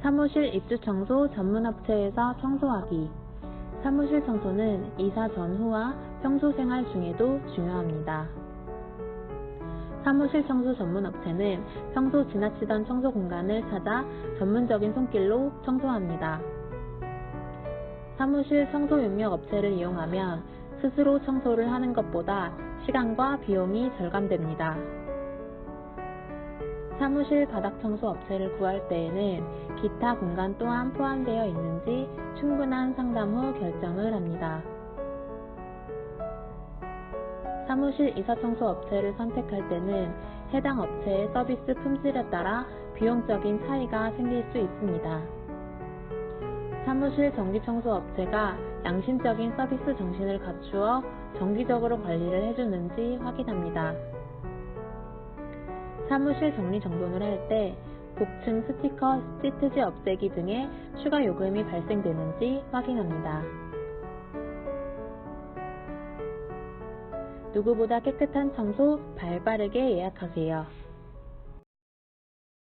사무실 입주 청소 전문 업체에서 청소하기. 사무실 청소는 이사 전후와 평소 생활 중에도 중요합니다. 사무실 청소 전문 업체는 평소 지나치던 청소 공간을 찾아 전문적인 손길로 청소합니다. 사무실 청소 용역 업체를 이용하면 스스로 청소를 하는 것보다 시간과 비용이 절감됩니다. 사무실 바닥 청소 업체를 구할 때에는 기타 공간 또한 포함되어 있는지 충분한 상담 후 결정을 합니다. 사무실 이사 청소 업체를 선택할 때는 해당 업체의 서비스 품질에 따라 비용적인 차이가 생길 수 있습니다. 사무실 정기 청소 업체가 양심적인 서비스 정신을 갖추어 정기적으로 관리를 해주는지 확인합니다. 사무실 정리 정돈을 할 때 복층 스티커, 시트지 없애기 등의 추가 요금이 발생되는지 확인합니다. 누구보다 깨끗한 청소 발빠르게 예약하세요.